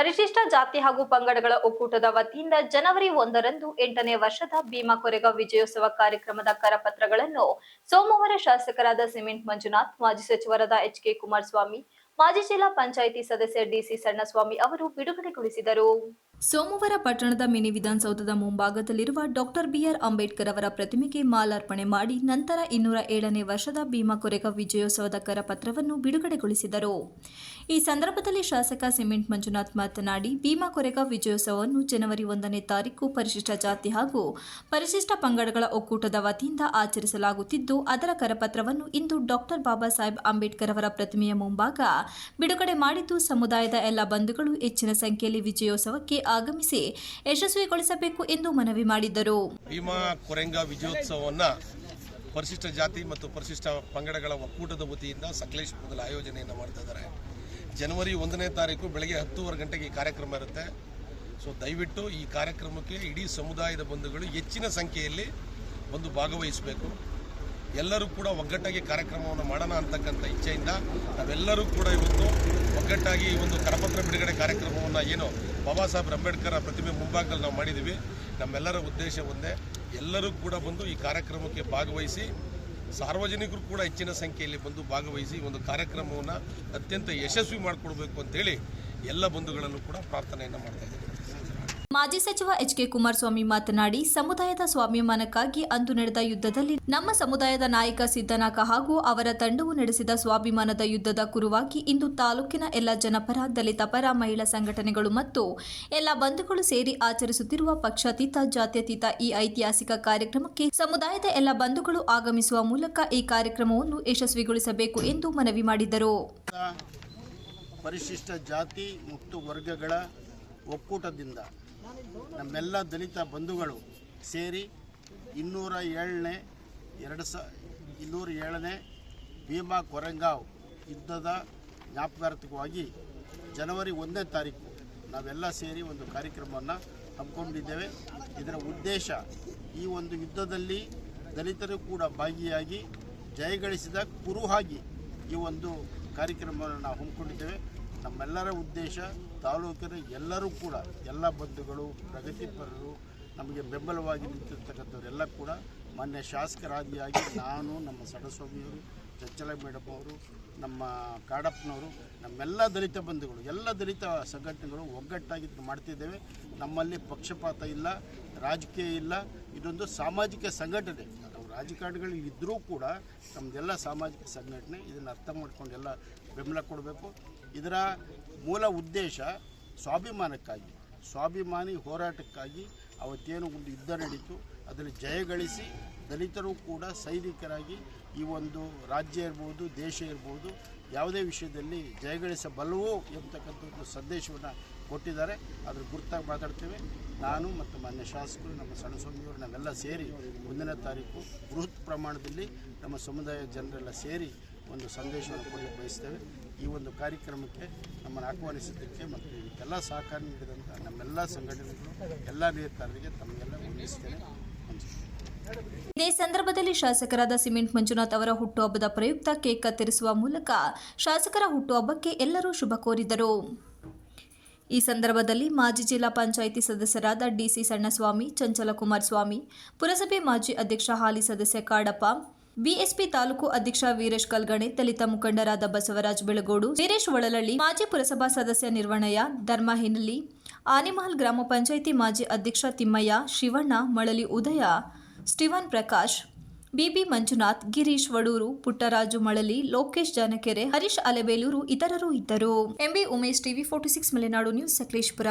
ಪರಿಶಿಷ್ಟ ಜಾತಿ ಹಾಗೂ ಪಂಗಡಗಳ ಒಕ್ಕೂಟದ ವತಿಯಿಂದ ಜನವರಿ ಒಂದರಂದು ಎಂಟನೇ ವರ್ಷದ ಭೀಮಾ ಕೊರೆಗಾಂವ್ ವಿಜಯೋತ್ಸವ ಕಾರ್ಯಕ್ರಮದ ಕರಪತ್ರಗಳನ್ನು ಸೋಮವಾರ ಶಾಸಕರಾದ ಸಿಮೆಂಟ್ ಮಂಜುನಾಥ್, ಮಾಜಿ ಸಚಿವರಾದ ಎಚ್ ಕೆ ಕುಮಾರಸ್ವಾಮಿ, ಮಾಜಿ ಜಿಲ್ಲಾ ಪಂಚಾಯಿತಿ ಸದಸ್ಯ ಡಿಸಿ ಸಣ್ಣಸ್ವಾಮಿ ಅವರು ಬಿಡುಗಡೆಗೊಳಿಸಿದರು. ಸೋಮವಾರ ಪಟ್ಟಣದ ಮಿನಿ ವಿಧಾನಸೌಧದ ಮುಂಭಾಗದಲ್ಲಿರುವ ಡಾಕ್ಟರ್ ಬಿಆರ್ ಅಂಬೇಡ್ಕರ್ ಅವರ ಪ್ರತಿಮೆಗೆ ಮಾಲಾರ್ಪಣೆ ಮಾಡಿ ನಂತರ ಇನ್ನೂರ ಏಳನೇ ವರ್ಷದ ಭೀಮಾ ಕೊರೆಗ ವಿಜಯೋತ್ಸವದ ಕರಪತ್ರವನ್ನು ಬಿಡುಗಡೆಗೊಳಿಸಿದರು. ಈ ಸಂದರ್ಭದಲ್ಲಿ ಶಾಸಕ ಸಿಮೆಂಟ್ ಮಂಜುನಾಥ್ ಮಾತನಾಡಿ, ಭೀಮಾ ಕೊರೆಗ ವಿಜಯೋತ್ಸವವನ್ನು ಜನವರಿ ಒಂದನೇ ತಾರೀಕು ಪರಿಶಿಷ್ಟ ಜಾತಿ ಹಾಗೂ ಪರಿಶಿಷ್ಟ ಪಂಗಡಗಳ ಒಕ್ಕೂಟದ ವತಿಯಿಂದ ಆಚರಿಸಲಾಗುತ್ತಿದ್ದು, ಅದರ ಕರಪತ್ರವನ್ನು ಇಂದು ಡಾಕ್ಟರ್ ಬಾಬಾ ಸಾಹೇಬ್ ಅಂಬೇಡ್ಕರ್ ಅವರ ಪ್ರತಿಮೆಯ ಮುಂಭಾಗ ಬಿಡುಗಡೆ ಮಾಡಿದ್ದು, ಸಮುದಾಯದ ಎಲ್ಲ ಬಂಧುಗಳು ಹೆಚ್ಚಿನ ಸಂಖ್ಯೆಯಲ್ಲಿ ವಿಜಯೋತ್ಸವಕ್ಕೆ ಆಗಮಿಸಿ ಯಶಸ್ವಿಗೊಳಿಸಬೇಕು ಎಂದು ಮನವಿ ಮಾಡಿದರು. ಭೀಮಾ ಕೊರೆಂಗ ವಿಜಯೋತ್ಸವವನ್ನು ಪರಿಶಿಷ್ಟ ಜಾತಿ ಮತ್ತು ಪರಿಶಿಷ್ಟ ಪಂಗಡಗಳ ಒಕ್ಕೂಟದ ವತಿಯಿಂದ ಸಕಲೇಶ್ಪುರದಲ್ಲಿ ಆಯೋಜನೆಯನ್ನು ಮಾಡ್ತಾ ಇದ್ದಾರೆ. ಜನವರಿ ಒಂದನೇ ತಾರೀಕು ಬೆಳಗ್ಗೆ ಹತ್ತೂವರೆ ಗಂಟೆಗೆ ಈ ಕಾರ್ಯಕ್ರಮ ಇರುತ್ತೆ. ಸೊ ದಯವಿಟ್ಟು ಈ ಕಾರ್ಯಕ್ರಮಕ್ಕೆ ಇಡೀ ಸಮುದಾಯದ ಬಂಧುಗಳು ಹೆಚ್ಚಿನ ಸಂಖ್ಯೆಯಲ್ಲಿ ಬಂದು ಭಾಗವಹಿಸಬೇಕು. ಎಲ್ಲರೂ ಕೂಡ ಒಗ್ಗಟ್ಟಾಗಿ ಕಾರ್ಯಕ್ರಮವನ್ನು ಮಾಡೋಣ ಅಂತಕ್ಕಂಥ ಇಚ್ಛೆಯಿಂದ ನಾವೆಲ್ಲರೂ ಕೂಡ ಇವತ್ತು ಒಗ್ಗಟ್ಟಾಗಿ ಈ ಒಂದು ಕರಪತ್ರ ಬಿಡುಗಡೆ ಕಾರ್ಯಕ್ರಮವನ್ನು ಏನು ಬಾಬಾ ಸಾಹೇಬ್ ಅಂಬೇಡ್ಕರ್ ಪ್ರತಿಮೆ ಮುಂಭಾಗದಲ್ಲಿ ನಾವು ಮಾಡಿದ್ದೀವಿ. ನಮ್ಮೆಲ್ಲರ ಉದ್ದೇಶ ಒಂದೇ, ಎಲ್ಲರೂ ಕೂಡ ಬಂದು ಈ ಕಾರ್ಯಕ್ರಮಕ್ಕೆ ಭಾಗವಹಿಸಿ, ಸಾರ್ವಜನಿಕರು ಕೂಡ ಹೆಚ್ಚಿನ ಸಂಖ್ಯೆಯಲ್ಲಿ ಬಂದು ಭಾಗವಹಿಸಿ ಒಂದು ಕಾರ್ಯಕ್ರಮವನ್ನು ಅತ್ಯಂತ ಯಶಸ್ವಿ ಮಾಡಿಕೊಡ್ಬೇಕು ಅಂತೇಳಿ ಎಲ್ಲ ಬಂಧುಗಳಲ್ಲೂ ಕೂಡ ಪ್ರಾರ್ಥನೆಯನ್ನು ಮಾಡ್ತಾ ಇದ್ದೀವಿ ಮಾಜಿ ಸಚಿವ ಎಚ್ ಕೆ ಕುಮಾರಸ್ವಾಮಿ ಮಾತನಾಡಿ, ಸಮುದಾಯದ ಸ್ವಾಭಿಮಾನಕ್ಕಾಗಿ ಅಂದು ನಡೆದ ಯುದ್ಧದಲ್ಲಿ ನಮ್ಮ ಸಮುದಾಯದ ನಾಯಕ ಸಿದ್ದನಾಕ ಹಾಗೂ ಅವರ ತಂಡವು ನಡೆಸಿದ ಸ್ವಾಭಿಮಾನದ ಯುದ್ಧದ ಕುರುವಾಗಿ ಇಂದು ತಾಲೂಕಿನ ಎಲ್ಲ ಜನಪರ, ದಲಿತ ಪರ, ಮಹಿಳಾ ಸಂಘಟನೆಗಳು ಮತ್ತು ಎಲ್ಲ ಬಂಧುಗಳು ಸೇರಿ ಆಚರಿಸುತ್ತಿರುವ ಪಕ್ಷಾತೀತ, ಜಾತ್ಯತೀತ ಈ ಐತಿಹಾಸಿಕ ಕಾರ್ಯಕ್ರಮಕ್ಕೆ ಸಮುದಾಯದ ಎಲ್ಲ ಬಂಧುಗಳು ಆಗಮಿಸುವ ಮೂಲಕ ಈ ಕಾರ್ಯಕ್ರಮವನ್ನು ಯಶಸ್ವಿಗೊಳಿಸಬೇಕು ಎಂದು ಮನವಿ ಮಾಡಿದರು. ಪರಿಶಿಷ್ಟ ಜಾತಿ ಮತ್ತು ವರ್ಗಗಳ ಒಕ್ಕೂಟದಿಂದ ನಮ್ಮೆಲ್ಲ ದಲಿತ ಬಂಧುಗಳು ಸೇರಿ ಇನ್ನೂರ ಏಳನೇ, ಎರಡು ಸ, ಇನ್ನೂರ ಏಳನೇ ಭೀಮಾ ಕೊರಂಗಾವ್ ಯುದ್ಧದ ಜ್ಞಾಪಕಾರ್ಥಕವಾಗಿ ಜನವರಿ ಒಂದನೇ ತಾರೀಕು ನಾವೆಲ್ಲ ಸೇರಿ ಒಂದು ಕಾರ್ಯಕ್ರಮವನ್ನು ಹಮ್ಮಿಕೊಂಡಿದ್ದೇವೆ. ಇದರ ಉದ್ದೇಶ ಈ ಒಂದು ಯುದ್ಧದಲ್ಲಿ ದಲಿತರು ಕೂಡ ಭಾಗಿಯಾಗಿ ಜಯಗಳಿಸಿದ ಕುರುಹಾಗಿ ಈ ಒಂದು ಕಾರ್ಯಕ್ರಮವನ್ನು ನಾವು ಹಮ್ಮಿಕೊಂಡಿದ್ದೇವೆ. ನಮ್ಮೆಲ್ಲರ ಉದ್ದೇಶ ತಾಲೂಕಿನ ಎಲ್ಲರೂ ಕೂಡ, ಎಲ್ಲ ಬಂಧುಗಳು ಪ್ರಗತಿಪರರು ನಮಗೆ ಬೆಂಬಲವಾಗಿ ನಿಂತಿರ್ತಕ್ಕಂಥವರೆಲ್ಲ ಕೂಡ ಮಾನ್ಯ ಶಾಸಕರಾದಿಯಾಗಿ ನಾನು, ನಮ್ಮ ಸಡಸ್ವಾಮಿಯವರು ಚಚ್ಚಲ ಮೇಡಮ್ ಅವರು ನಮ್ಮ ಕಾಡಪ್ಪನವರು, ನಮ್ಮೆಲ್ಲ ದಲಿತ ಬಂಧುಗಳು, ಎಲ್ಲ ದಲಿತ ಸಂಘಟನೆಗಳು ಒಗ್ಗಟ್ಟಾಗಿ ಮಾಡ್ತಿದ್ದೇವೆ. ನಮ್ಮಲ್ಲಿ ಪಕ್ಷಪಾತ ಇಲ್ಲ, ರಾಜಕೀಯ ಇಲ್ಲ, ಇದೊಂದು ಸಾಮಾಜಿಕ ಸಂಘಟನೆ. ರಾಜಕಾರಣಿಗಳು ಇದ್ದರೂ ಕೂಡ ನಮ್ಮದೆಲ್ಲ ಸಾಮಾಜಿಕ ಸಂಘಟನೆ ಇದನ್ನು ಅರ್ಥ ಮಾಡ್ಕೊಂಡು ಎಲ್ಲ ಬೆಂಬಲ ಕೊಡಬೇಕು. ಇದರ ಮೂಲ ಉದ್ದೇಶ ಸ್ವಾಭಿಮಾನಕ್ಕಾಗಿ, ಸ್ವಾಭಿಮಾನಿ ಹೋರಾಟಕ್ಕಾಗಿ ಅವತ್ತೇನು ಒಂದು ಯುದ್ಧ ನಡೀತು ಅದರಲ್ಲಿ ಜಯಗಳಿಸಿ ದಲಿತರು ಕೂಡ ಸೈನಿಕರಾಗಿ ಈ ಒಂದು ರಾಜ್ಯ ಇರ್ಬೋದು, ದೇಶ ಇರ್ಬೋದು, ಯಾವುದೇ ವಿಷಯದಲ್ಲಿ ಜಯಗಳಿಸಬಲ್ಲವೋ ಎಂಬತಕ್ಕಂಥ ಒಂದು ಸಂದೇಶವನ್ನು ಕೊಟ್ಟಿದ್ದಾರೆ. ಅದ್ರ ಗುರುತಾಗಿ ಮಾತಾಡ್ತೇವೆ. ನಾನು ಮತ್ತು ಮಾನ್ಯ ಶಾಸಕರು, ನಮ್ಮ ಸಣ್ಣ ಸ್ವಾಮಿಯವರು ನಾವೆಲ್ಲ ಸೇರಿ ಮುಂದಿನ ತಾರೀಕು ಬೃಹತ್ ಪ್ರಮಾಣದಲ್ಲಿ ನಮ್ಮ ಸಮುದಾಯ ಜನರೆಲ್ಲ ಸೇರಿ ಒಂದು ಸಂದೇಶವನ್ನು ಕೊಡಲಿಕ್ಕೆ ಬಯಸ್ತೇವೆ. ಈ ಒಂದು ಕಾರ್ಯಕ್ರಮಕ್ಕೆ ನಮ್ಮನ್ನು ಆಹ್ವಾನಿಸಿದ್ದಕ್ಕೆ ಮತ್ತು ಇದಕ್ಕೆಲ್ಲ ಸಹಕಾರ ನೀಡಿದಂಥ ನಮ್ಮೆಲ್ಲ ಸಂಘಟನೆಗಳು, ಎಲ್ಲ ನೇತಾರರಿಗೆ ತಮಗೆಲ್ಲ ವಂದಿಸ್ತೇನೆ. ಇದೇ ಸಂದರ್ಭದಲ್ಲಿ ಶಾಸಕರಾದ ಸಿಮೆಂಟ್ ಮಂಜುನಾಥ್ ಅವರ ಹುಟ್ಟುಹಬ್ಬದ ಪ್ರಯುಕ್ತ ಕೇಕ್ ಕತ್ತರಿಸುವ ಮೂಲಕ ಶಾಸಕರ ಹುಟ್ಟುಹಬ್ಬಕ್ಕೆ ಎಲ್ಲರೂ ಶುಭ ಕೋರಿದರು. ಈ ಸಂದರ್ಭದಲ್ಲಿ ಮಾಜಿ ಜಿಲ್ಲಾ ಪಂಚಾಯಿತಿ ಸದಸ್ಯರಾದ ಡಿಸಿ ಸಣ್ಣಸ್ವಾಮಿ ಚಂಚಲಕುಮಾರ್ ಸ್ವಾಮಿ ಪುರಸಭೆ ಮಾಜಿ ಅಧ್ಯಕ್ಷ ಹಾಲಿ ಸದಸ್ಯ ಕಾಡಪ್ಪ ಬಿಎಸ್ಪಿ ತಾಲೂಕು ಅಧ್ಯಕ್ಷ ವೀರೇಶ್ ಕಲ್ಗಣೆ, ದಲಿತ ಮುಖಂಡರಾದ ಬಸವರಾಜ್ ಬೆಳಗೋಡು, ವೀರೇಶ್ ಒಳಲಳ್ಳಿ, ಮಾಜಿ ಪುರಸಭಾ ಸದಸ್ಯ ನಿರ್ವಣಯ ಧರ್ಮ ಹಿನ್ನಲಿ, ಆನಿಮಹಲ್ ಗ್ರಾಮ ಪಂಚಾಯಿತಿ ಮಾಜಿ ಅಧ್ಯಕ್ಷ ತಿಮ್ಮಯ್ಯ, ಶಿವಣ್ಣ, ಮಳಲಿ ಉದಯ, ಸ್ಟಿವನ್ ಪ್ರಕಾಶ್, ಬಿಬಿ ಮಂಜುನಾಥ್, ಗಿರೀಶ್ ವಡೂರು, ಪುಟ್ಟರಾಜು ಮಳಲಿ, ಲೋಕೇಶ್ ಜಾನಕೆರೆ, ಹರೀಶ್ ಅಲೆಬೇಲೂರು ಇತರರು ಇದ್ದರು. MB Umesh TV forty six, Malenadu news Sakleshpur.